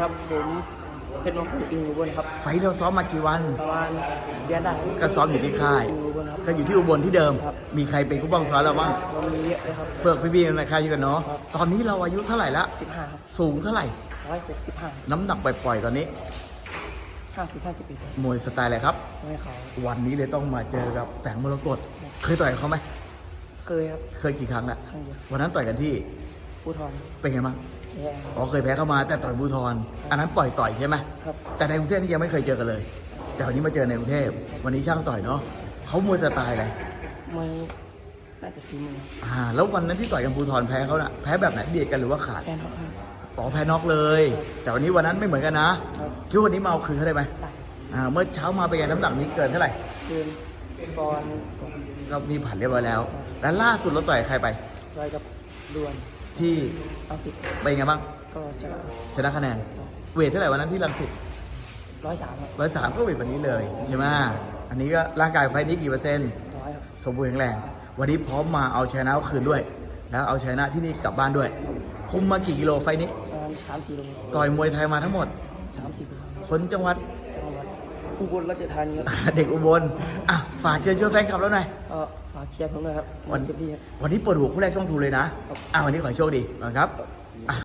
ครับผมเพชรมงคลอิงอุบลครับ ไฟท์เราซ้อมมากี่วันประมาณเดือนได้ก็ซ้อมอยู่ที่ค่ายอิงอุบลครับ ก็อยู่ที่อุบลที่เดิมครับมีใครเป็นผู้บังซ้อมเราบ้างเรามีเยอะเลยครับเพื่อพี่ๆในค่ายอยู่กันเนาะครับตอนนี้เราอายุเท่าไหร่ละสิบห้าครับสูงเท่าไหร่ร้อยหกสิบห้าน้ำหนักปล่อยๆตอนนี้ห้าสิบห้าสิบเอ็ดมวยสไตล์อะไรครับไม่เขาวันนี้เลยต้องมาเจอกับแสงมรกตเคยต่อยกับเขาไหมเคยครับ เคยกี่ครั้งละครั้งเดียววันนั้นต่อยกันที่ ผู้ทอนเป็นไงบ้างแย่อ๋อเคยแพ้เข้ามาแต่ต่อยบูทรอันนั้นปล่อยต่อยใช่ไหมครับ แต่ในกรุงเทพนี่ยังไม่เคยเจอกันเลย แต่วันนี้มาเจอในกรุงเทพวันนี้ช่างต่อยเนาะเขามวยสไตล์อะไรไม่น่าจะฝีมืออ่า แล้ววันนั้นที่ต่อยกับบูทรแพ้เขาน่ะแพ้แบบไหนเบียดกันหรือว่าขาดแค่นั้นครับอ๋อแพ้น็อกเลย แต่วันนี้วันนั้นไม่เหมือนกันนะครับคิดว่าวันนี้มาเอาคืนเขาได้ไหมได้อ่าเมื่อเช้ามาเป็นไงน้ำหนักนี้เกินเท่าไหร่คืนก่อนก่อนก็มีผ่านเรียบร้อยแล้ว แล้วล่าสุดเราต่อยกับใครไป รอยกับดวน ที่อังสิบเป็นไงบ้าง ก็ชนะชนะคะแนน เวทเท่าไหร่วันนั้นที่รังสิตร้อยสามครับร้อยสามก็เวทวันนี้เลยใช่ไหมอันนี้ก็ร่างกายไฟล์นี้กี่เปอร์เซ็นต์ร้อยครับสมบูรณ์แข็งแรง วันนี้พร้อมมาเอาชนะคืนด้วย แล้วเอาชนะที่นี่กลับบ้านด้วย คุมมากี่กิโลไฟล์นี้ประมาณสามสี่โลต่อยมวยไทยมาทั้งหมดสามสิบโลคนจังหวัดจังหวัด อุบลราชธานีครับเด็กอุบลอะฝากเชิญชวนแฟนคลับแล้วหน่อยก็ฝากเชียร์ผมด้วยครับวันเต็มที่ครับวันนี้เปิดหัวคู่แรกช่องทูเลยนะอะวันนี้ขอให้โชคดีก่อนครับข